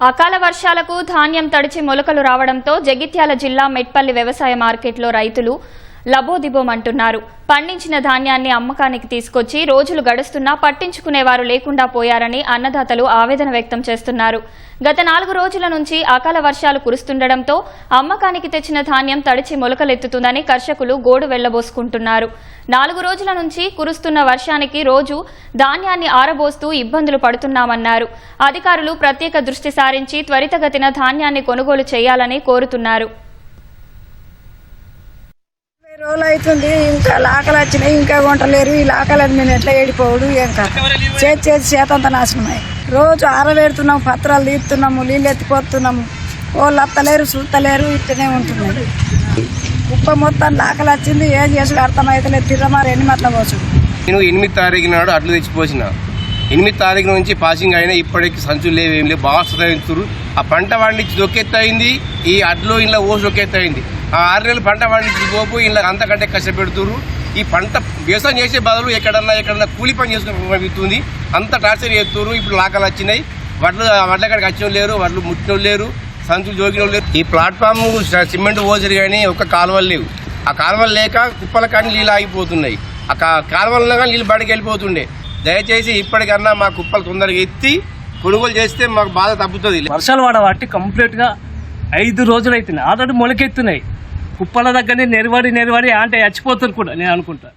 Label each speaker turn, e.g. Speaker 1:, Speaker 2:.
Speaker 1: అకాల వర్షాలకు ధాన్యం తడిచి మొలకలు రావడంతో జగిత్యాల జిల్లా మెట్పల్లి వ్యవసాయ మార్కెట్లో రైతులు లబోదిబోమంటున్నారు పండించిన ధాన్యాన్ని అమ్మకానికి తీసుకొచ్చి రోజులు గడుస్తున్నా పట్టించుకునేవారు లేకుండా పోయారని అన్నదాతలు ఆవేదన వ్యక్తం చేస్తున్నారు. గత నాలుగు రోజుల నుంచి అకాల వర్షాలు కురుస్తుండటంతో అమ్మకానికి తెచ్చిన ధాన్యం తడిచి మొలకలెత్తుతుందని కర్షకులు గోడు వెళ్ళబోసుకుంటున్నారు. నాలుగు రోజుల నుంచి కురుస్తున్న వర్షానికి రోజు ధాన్యాన్ని ఆరబోస్తూ ఇబ్బందులు పడుతున్నామన్నారు. అధికారులు ప్రత్యేక దృష్టి సారించి త్వరితగతిన ధాన్యాన్ని కొనుగోలు చేయాలని కోరుతున్నారు.
Speaker 2: రోజులు అవుతుంది ఇంకా లాకలు వచ్చినాయి ఇంకా వంటలేరు ఈ లాకలని మేము ఎట్లా ఏడిపోవడు ఏం కాదు. చేతి చేతి చేతంతా నాశనమై. రోజు ఆరబెడుతున్నాము పత్రాలు తీస్తున్నాము నీళ్ళు ఎత్తిపోతున్నాము. వాళ్ళు అత్తలేరు చూస్తలేరు ఇట్లనే ఉంటున్నాయి. కుప్ప మొత్తం లాకలు వచ్చింది ఏం చేసుడు అర్థమైతలేదు. తిరమారు ఎన్ని మట్ల పోసు
Speaker 3: నేను ఎనిమిది తారీఖు నాడు అట్లు తెచ్చిపోసిన ఎనిమిది తారీఖు నుంచి పాసింగ్ అయినా ఇప్పటికి సంచులు లేవు ఏం లేవు. బాగా సుధారిస్తున్నారు ఆ పంట పండించి దొక్కెత్తయింది ఈ అడ్లో ఇంట్లో ఓసి దొక్కెత్తయింది ఆ ఆరు నెలలు పంట పండించి పోపు ఇంట్లో అంతకంటే కష్టపెడుతున్నారు ఈ పంట వ్యవసాయం చేసే బదులు ఎక్కడన్నా ఎక్కడన్నా కూలి పని చేసుకుని అంత టార్చర్ చేస్తున్నారు ఇప్పుడు లాకలు వచ్చినాయి. వడ్లు వడ్ల కాడికి వచ్చిన లేరు వడ్లు ముట్టిన లేరు సంచులు జోకిన లేరు. ఈ ప్లాట్ఫామ్ సిమెంట్ పోసరు కానీ ఒక్క కాలువలు లేవు. ఆ కాలువలు లేక కుప్పల కానీ నీళ్ళు ఆగిపోతున్నాయి. ఆ కా- కాలువల్లో కానీ నీళ్ళు బయటకు వెళ్ళిపోతుండే. దయచేసి ఇప్పటికన్నా మా కుప్పలు తొందరగా ఎత్తి కొనుగోలు చేస్తే మాకు బాధ తగ్గుతుంది
Speaker 4: వర్షాలు వాడబట్టి కంప్లీట్గా ఐదు రోజులు అవుతున్నాయి ఆల్రెడీ మొలకెత్తున్నాయి. కుప్పల దగ్గరనే నెరవాడి నెరవాడి అంటే చచ్చిపోతారు కూడా నేను అనుకుంటా.